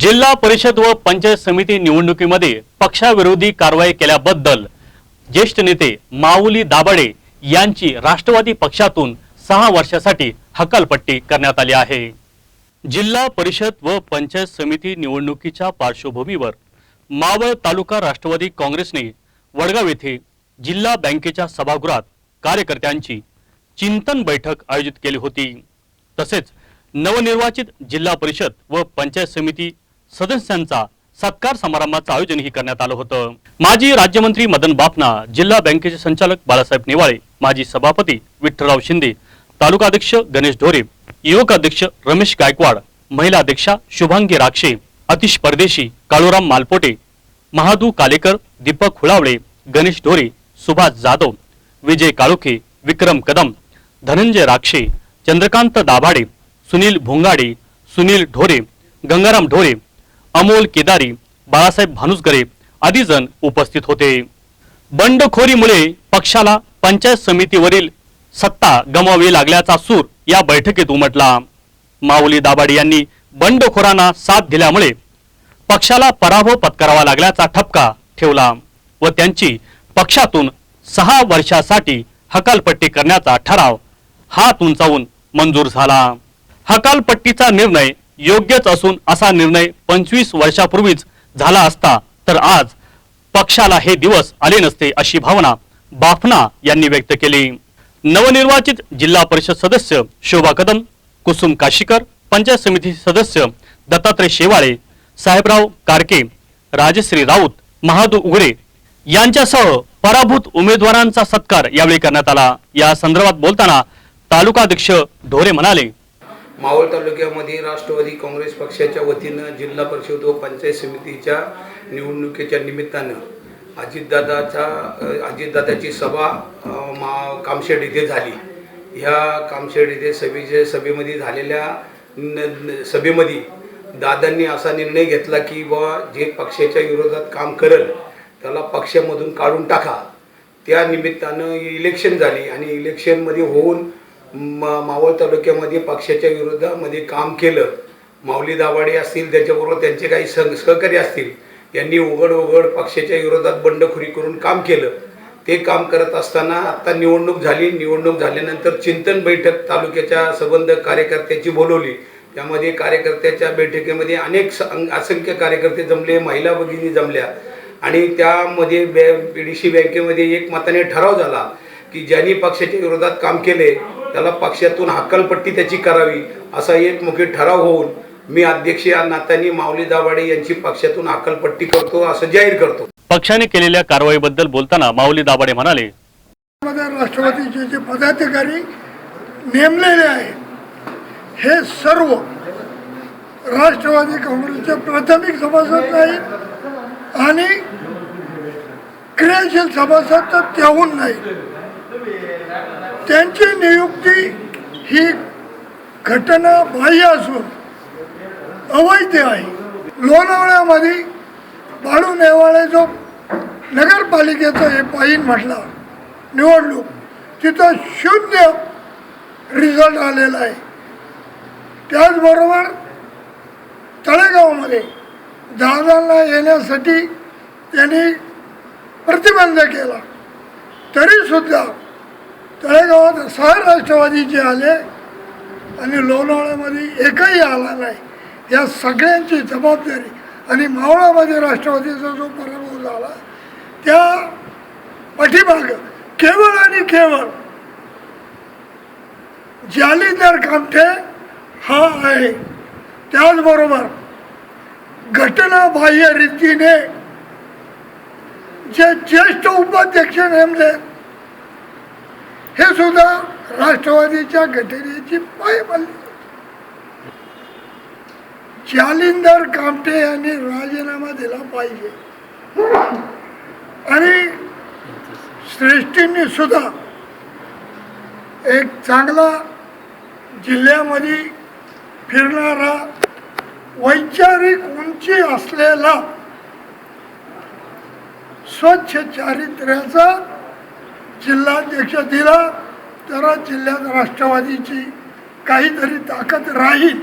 जिल्हा परिषद व पंचायत समिती निवडणुकीमध्ये पक्षाविरोधी कारवाई केल्याबद्दल ज्येष्ठ नेते माऊली दाभाडे यांची राष्ट्रवादी पक्षातून सहा वर्षासाठी हकालपट्टी करण्यात आली आहे. जिल्हा परिषद व पंचायत समिती निवडणुकीच्या पार्श्वभूमीवर मावळ तालुका राष्ट्रवादी काँग्रेसने वडगाव येथे जिल्हा बँकेच्या सभागृहात कार्यकर्त्यांची चिंतन बैठक आयोजित केली होती. तसेच नवनिर्वाचित जिल्हा परिषद व पंचायत समिती सदस्यांचा सत्कार समारंभाचं आयोजनही करण्यात आलं होतं. माजी राज्यमंत्री मदन बापना जिल्हा बँकेचे संचालक बाळासाहेब नेवाळे माजी सभापती विठ्ठलराव शिंदे तालुका अध्यक्ष गणेश ढोरे युवक अध्यक्ष रमेश गायकवाड महिला अध्यक्षा शुभांगी राक्षे अतिश परदेशी काळूराम मालपोटे महादू कालेकर दीपक हुळावळे गणेश ढोरे सुभाष जाधव विजय काळोखे विक्रम कदम धनंजय राक्षे चंद्रकांत दाभाडे सुनील भोंगाडे सुनील ढोरे गंगाराम ढोरे अमोल केदारी बाळासाहेब भानुसगरे आदी जण उपस्थित होते. बंडखोरीमुळे पक्षाला पंचायत समितीवरील सत्ता गमावी लागल्याचा सूर या बैठकीत उमटला. माऊली दाभाडे यांनी बंडखोरांना साथ दिल्यामुळे पक्षाला पराभव पत्करावा लागल्याचा ठपका ठेवला व त्यांची पक्षातून सहा वर्षासाठी हकालपट्टी करण्याचा ठराव हात उंचावून मंजूर झाला. हकालपट्टीचा निर्णय योग्यच असून असा निर्णय पंचवीस वर्षापूर्वीच झाला असता तर आज पक्षाला हे दिवस आले नसते अशी भावना बाफना यांनी व्यक्त केली. नवनिर्वाचित जिल्हा परिषद सदस्य शोभा कदम कुसुम काशीकर पंचायत समिती सदस्य दत्तात्रय शेवाळे साहेबराव कारके राजश्री राऊत महादू उघडे यांच्यासह पराभूत उमेदवारांचा सत्कार यावेळी करण्यात आला. या संदर्भात बोलताना तालुकाध्यक्ष ढोरे म्हणाले मावळ तालुक्यामध्ये राष्ट्रवादी काँग्रेस पक्षाच्या वतीनं जिल्हा परिषद व पंचायत समितीच्या निवडणुकीच्या निमित्तानं अजितदादाचा अजितदादाची सभा मा कामशेड इथे झाली. ह्या कामशेड इथे सभेच्या सभेमध्ये झालेल्या न सभेमध्ये दादांनी असा निर्णय घेतला की बा जे पक्षाच्या विरोधात काम करेल त्याला पक्षामधून काढून टाका. त्या निमित्तानं इलेक्शन झाली आणि इलेक्शनमध्ये होऊन म मावळ तालुक्यामध्ये पक्षाच्या विरोधामध्ये काम केलं. माऊली दाभाडे असतील त्याच्याबरोबर त्यांचे काही सह सहकारी असतील यांनी उघड उघड पक्षाच्या विरोधात बंडखोरी करून काम केलं. ते काम करत असताना आता निवडणूक झाली. निवडणूक झाल्यानंतर चिंतन बैठक तालुक्याच्या संबंध कार्यकर्त्याची बोलवली. त्यामध्ये कार्यकर्त्याच्या बैठकीमध्ये अनेक असंख्य कार्यकर्ते जमले महिला भगिनी जमल्या. आणि त्यामध्ये बॅ पी डी सी बँकेमध्ये एक मताने ठराव झाला की ज्यांनी पक्षाच्या विरोधात काम केले त्याला पक्षातून हक्कलपट्टी त्याची करावी असा एक मुख्य ठराव होऊन मी अध्यक्ष या नात्याने माऊली दाभाडे यांची पक्षातून हक्कलपट्टी करतो असं जाहीर करतो. पक्षाने केलेल्या कारवाईबद्दल बोलताना माऊली दाभाडे म्हणाले राष्ट्रवादीचे जे पदाधिकारी नेमलेले आहेत हे सर्व राष्ट्रवादी काँग्रेसचे प्राथमिक सभासद नाहीत आणि क्रियाशील सभासद तर त्याहून नाही त्यांची नियुक्ती ही घटना बाह्य असून अवैध आहे. लोणावळ्यामध्ये बाळू नेवाळे जो नगरपालिकेचं हे पाहिन म्हटला निवडणूक तिथं शून्य रिझल्ट आलेला आहे. त्याचबरोबर तळेगावमध्ये दादांना येण्यासाठी त्यांनी प्रतिबंध केला. तरीसुद्धा तळेगावात सहा राष्ट्रवादीचे आले आणि लोणावळ्यामध्ये एकही आला नाही या सगळ्यांची जबाबदारी आणि मावळामध्ये राष्ट्रवादीचा जो पराभव झाला त्या पाठीमाग केवळ आणि केवळ जालीदार कामठे हा आहे. त्याचबरोबर घटनाबाह्य रीतीने जे ज्येष्ठ उपाध्यक्ष नेमले हे सुद्धा राष्ट्रवादीच्या घटनेची पायमल्ली जालिंदर कामटे यांनी राजीनामा दिला पाहिजे. आणि श्रेष्ठींनी सुद्धा एक चांगला जिल्ह्यामध्ये फिरणारा वैचारिक उंची असलेला स्वच्छ चारित्र्याचा जिल्हाध्यक्ष दिला तर जिल्ह्यात राष्ट्रवादीची काहीतरी ताकद राहील.